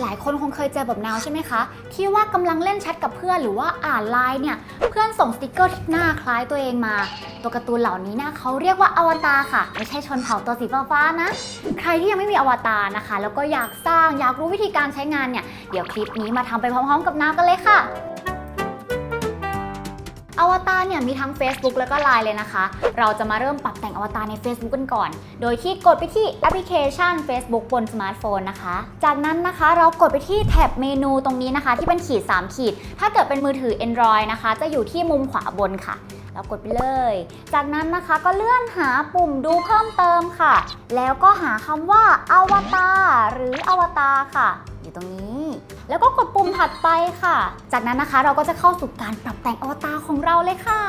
หลายคนคงเคยเจอแบบนาวใช่ไหมคะ ที่ว่ากำลังเล่นแชทกับเพื่อนหรือว่าอ่านไลน์เนี่ย เพื่อนส่งสติกเกอร์ที่หน้าคล้ายตัวเองมา ตัวการ์ตูนเหล่านี้นะเขาเรียกว่าอวตารค่ะ ไม่ใช่ชนเผ่าตัวสีฟ้าๆนะ ใครที่ยังไม่มีอวตารนะคะ แล้วก็อยากสร้างอยากรู้วิธีการใช้งานเนี่ยเดี๋ยวคลิปนี้มาทำไปพร้อมๆ กับนาวกันเลยค่ะารเนี่ยมีทั้ง Facebook แล้วก็ Line เลยนะคะ เราจะมาเริ่มปรับแต่งอวตารใน Facebook กันก่อน โดยที่กดไปที่แอปพลิเคชัน Facebook บนสมาร์ทโฟนนะคะ จากนั้นนะคะเรากดไปที่แท็บเมนูตรงนี้นะคะ ที่เป็นขีด 3 ขีด ถ้าเกิดเป็นมือถือ Android นะคะ จะอยู่ที่มุมขวาบนค่ะเรากดไปเลย จากนั้นนะคะก็เลื่อนหาปุ่มดูเพิ่มเติมค่ะ แล้วก็หาคำว่าอวตารหรืออวตารค่ะ อยู่ตรงนี้ แล้วก็กดปุ่มถัดไปค่ะ จากนั้นนะคะเราก็จะเข้าสู่การปรับแต่งอวตารของเราเลยค่ะ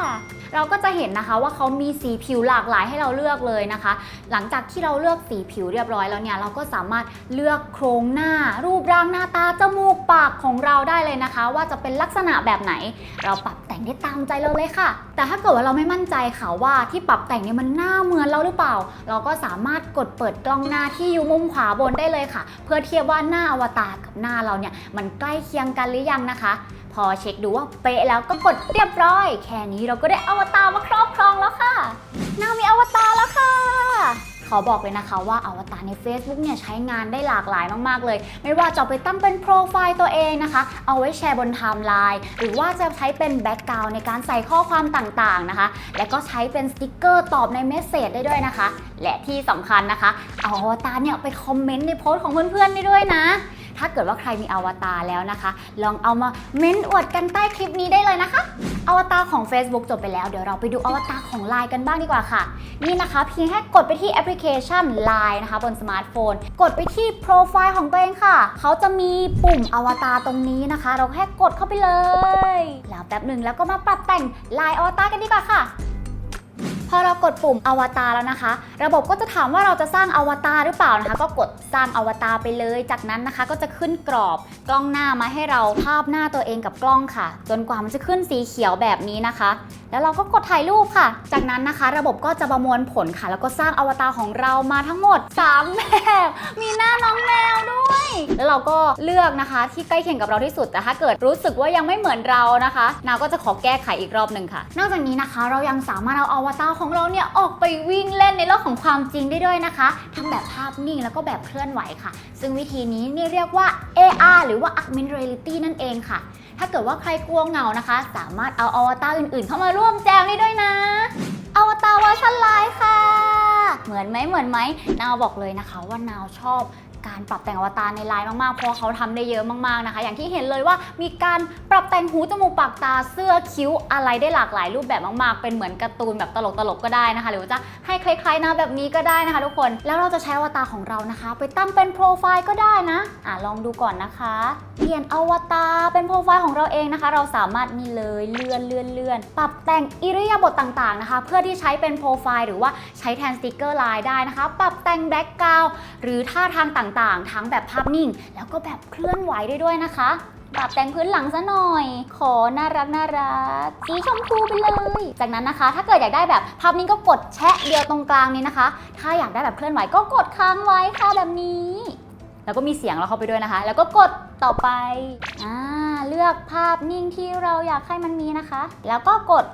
เราก็จะเห็นนะคะว่าเขามีสีผิวหลากหลายให้เราเลือกเลยนะคะ หลังจากที่เราเลือกสีผิวเรียบร้อยแล้วเนี่ยเราก็สามารถเลือกโครงหน้า รูปร่างหน้าตาจมูกปากของเราได้เลยนะคะ ว่าจะเป็นลักษณะแบบไหน เราปรับแต่งได้ตามใจเราเลยค่ะ แต่ถ้าเกิดว่าเราไม่มั่นใจค่ะว่าที่ปรับแต่งเนี่ยมันหน้าเหมือนเราหรือเปล่า เราก็สามารถกดเปิดกล้องหน้าที่อยู่มุมขวาบนได้เลยค่ะ เพื่อเทียบว่าหน้าอวตารกับหน้าเราเนี่ยมันใกล้เคียงกันหรือยังนะคะ พอเช็คดูว่าเป๊ะแล้วก็กดเรียบร้อย แค่นี้เราก็ได้อวตารมาครอบครองแล้วค่ะน้ามีอวตารแล้วค่ะขอบอกเลยนะคะว่าอวตารใน Facebook เนี่ยใช้งานได้หลากหลายมากๆเลย ไม่ว่าจะไปตั้งเป็นโปรไฟล์ตัวเองนะคะ เอาไว้แชร์บนไทม์ไลน์หรือว่าจะใช้เป็นแบ็กกราวน์ในการใส่ข้อความต่างๆนะคะ และก็ใช้เป็นสติกเกอร์ตอบในเมสเซจได้ด้วยนะคะ และที่สำคัญนะคะเอาอวตารเนี่ยไปคอมเมนต์ในโพสต์ของเพื่อนๆได้ด้วยนะ ถ้าเกิดว่าใครมีอวตารแล้วนะคะ ลองเอามาเม้นอวดกันใต้คลิปนี้ได้เลยนะคะ อวตารของ Facebook จบไปแล้ว เดี๋ยวเราไปดูอวตารของ Line กันบ้างดีกว่าค่ะ นี่นะคะเพียงแค่กดไปที่แอปพลิเคชัน Line นะคะบนสมาร์ทโฟน กดไปที่โปรไฟล์ของตัวเองค่ะ เขาจะมีปุ่มอวตารตรงนี้นะคะ เราแค่กดเข้าไปเลย แล้วแป๊บหนึ่งแล้วก็มาปรับแต่งลายอวตารกันดีกว่าค่ะ พอเรากดปุ่มอวตารแล้วนะคะ ระบบก็จะถามว่าเราจะสร้างอวตารหรือเปล่านะคะ ก็กดสร้างอวตารไปเลย จากนั้นนะคะก็จะขึ้นกรอบกล้องหน้ามาให้เราภาพหน้าตัวเองกับกล้องค่ะ จนกว่ามันจะขึ้นสีเขียวแบบนี้นะคะ แล้วเราก็กดถ่ายรูปค่ะ จากนั้นนะคะ ระบบก็จะประมวลผลค่ะ แล้วก็สร้างอวตารของเรามาทั้งหมด3แบบมีหน้าน้องแมวด้วย แล้วเราก็เลือกนะคะที่ใกล้เคียงกับเราที่สุดแต่ถ้าเกิดรู้สึกว่ายังไม่เหมือนเรานะคะนาวก็จะขอแก้ไขอีกรอบหนึ่งค่ะ นอกจากนี้นะคะ เรายังสามารถเอาอวตารของเราเนี่ยออกไปวิ่งเล่นในโลกของความจริงได้ด้วยนะคะทั้งแบบภาพนิ่งแล้วก็แบบเคลื่อนไหวค่ะ ซึ่งวิธีนี้นี่เรียกว่า AR หรือว่า Augmented Reality นั่นเองค่ะ ถ้าเกิดว่าใครกลัวเหงานะคะ สามารถเอาอวตารอื่นๆ เข้ามาร่วมแจมได้ด้วยนะอวตารวอชันไลน์ค่ะ เหมือนไหมเหมือนไหมนาวบอกเลยนะคะว่านาวชอบ การปรับแต่งอวตารในไลน์มากๆ เพราะเขาทำได้เยอะมากๆนะคะ อย่างที่เห็นเลยว่ามีการปรับแต่งหูจมูกปากตาเสื้อคิ้วอะไรได้หลากหลายรูปแบบมากๆ เป็นเหมือนการ์ตูนแบบตลกๆก็ได้นะคะ หรือว่าจะให้คล้ายๆหน้าแบบนี้ก็ได้นะคะทุกคน แล้วเราจะใช้อวตารของเรานะคะ ไปตั้งเป็นโปรไฟล์ก็ได้นะอะลองดูก่อนนะคะเปลี่ยนอวตารเป็นโปรไฟล์ของเราเองนะคะ เราสามารถนี่เลยเลื่อนเลื่อนเลื่อนปรับแต่งอิริยาบถต่างๆนะคะ เพื่อที่ใช้เป็นโปรไฟล์หรือว่าใช้แทนสติกเกอร์ไลน์ได้นะคะ ปรับแต่งแบ็กกราวด์หรือท่าทางต่างๆ ทั้งแบบภาพนิ่ง แล้วก็แบบเคลื่อนไหวได้ด้วยนะคะปรับแต่งพื้นหลังซะหน่อย ขอน่ารักน่ารักสีชมพูไปเลย จากนั้นนะคะ ถ้าเกิดอยากได้แบบภาพนิ่งก็กดแชะเดียวตรงกลางนี้นะคะ ถ้าอยากได้แบบเคลื่อนไหวก็กดค้างไว้ค่ะแบบนี้ แล้วก็มีเสียงเราเข้าไปด้วยนะคะ แล้วก็กดต่อไปอ่าเลือกภาพนิ่งที่เราอยากให้มันมีนะคะ แล้วก็กด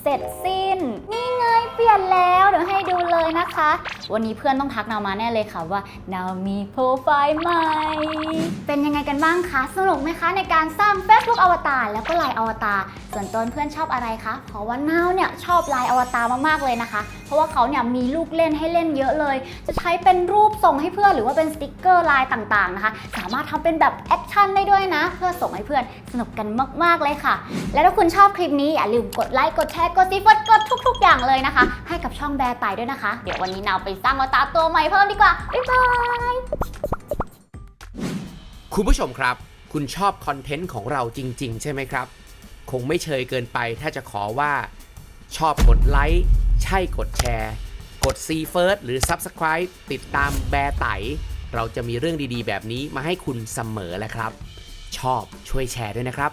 เสร็จสิ้น นี่ไงเปลี่ยนแล้วเดี๋ยวให้ดูเลยนะคะ วันนี้เพื่อนต้องทักนาวมาแน่เลยค่ะว่านาวมีโปรไฟล์ใหม่เป็นยังไงกัน บ้างคะ สนุกไหมคะในการสร้าง Facebook อวตารแล้วก็ลน์อวตารส่วนต้นเพื่อนชอบอะไรคะ เพราะว่านาวเนี่ยชอบลน์อวตารมากๆเลยนะคะ เพราะว่าเขาเนี่ยมีลูกเล่นให้เล่นเยอะเลย จะใช้เป็นรูปส่งให้เพื่อนหรือว่าเป็นสติกเกอร์ลายต่างๆนะคะ สามารถทำเป็นแบบแอคชั่นได้ด้วยนะ เพื่อส่งให้เพื่อนสนุกกันมากๆเลยค่ะ และถ้าคุณชอบคลิปนี้อย่าลืมกดไลค์กดแชร์กดซีฟัดกดทุก ๆ อย่างเลยนะคะ ให้กับช่องแบร์ไตด้วยนะคะ เดี๋ยววันนี้นาวไปสร้างอวตารตัวใหม่เพิ่มดีกว่าบ๊ายบาย คุณผู้ชมครับ คุณชอบคอนเทนต์ของเราจริง ๆ ใช่ไหมครับ คงไม่เชยเกินไปถ้าจะขอว่าชอบกดไลค์ใช่กดแชร์ กด See First หรือ Subscribe ติดตามแบร์ไต เราจะมีเรื่องดีๆ แบบนี้มาให้คุณเสมอแหละครับ ชอบช่วยแชร์ด้วยนะครับ